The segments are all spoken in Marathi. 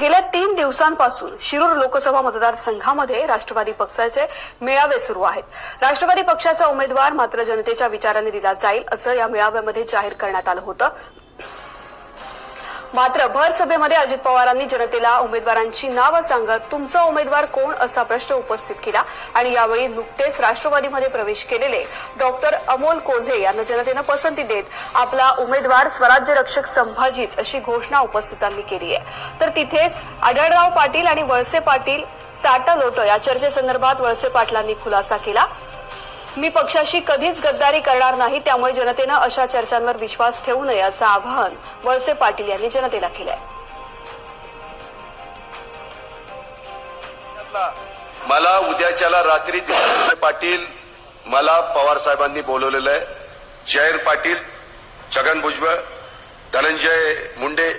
गेल्या तीन दिवसांपासून शिरूर लोकसभा मतदारसंघामध्ये राष्ट्रवादी पक्षाचे मेळावे सुरू आहेत. राष्ट्रवादी पक्षाचा उमेदवार मात्र जनतेच्या विचाराने दिला जाईल असं या मेळाव्यामध्ये जाहीर करण्यात आलं होतं. मात्र भर सभेमध्ये अजित पवारांनी जनतेला उमेदवारांची नावं सांगत तुमचा उमेदवार कोण असा प्रश्न उपस्थित केला आणि यावेळी नुकतेच राष्ट्रवादीमध्ये प्रवेश केलेले डॉक्टर अमोल कोल्हे यांना जनतेनं पसंती देत आपला उमेदवार स्वराज्य रक्षक संभाजीच अशी घोषणा उपस्थितांनी केली आहे. तर तिथेच आढळराव पाटील आणि वळसे पाटील साटा लोट या चर्चेसंदर्भात वळसे पाटलांनी खुलासा केला. मी पक्षाशी कधीच गद्दारी करणार नाही त्यामुळे जनतेनं अशा चर्चांवर विश्वास ठेवू नये असं आवाहन वळसे पाटील यांनी जनतेला केलंय. मला उद्याच्याला रात्री पाटील मला पवार साहेबांनी बोलवलेलं आहे. जयंत पाटील छगन भुजबळ धनंजय मुंडे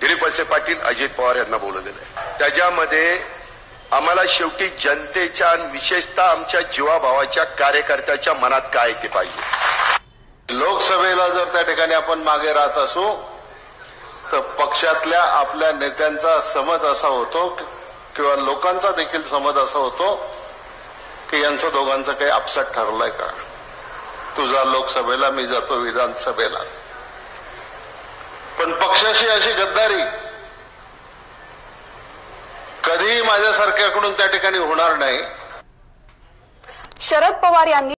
दिलीप वळसे पाटील अजित पवार यांना बोलवलेलं आहे. त्याच्यामध्ये आम्हाला शेवटी जनतेच्या आणि विशेषतः आमच्या जीवाभावाच्या कार्यकर्त्याच्या मनात काय ते पाहिजे. लोकसभेला जर त्या ठिकाणी आपण मागे राहत असू तर पक्षातल्या आपल्या नेत्यांचा समज असा होतो किंवा लोकांचा देखील समज असा होतो की यांचं दोघांचं काही अपसट ठरलंय का? तुझा लोकसभेला मी जातो विधानसभेला. पण पक्षाशी अशी गद्दारी कधीही माझ्यासारख्याकडून त्या ठिकाणी होणार नाही. शरद पवार यांनी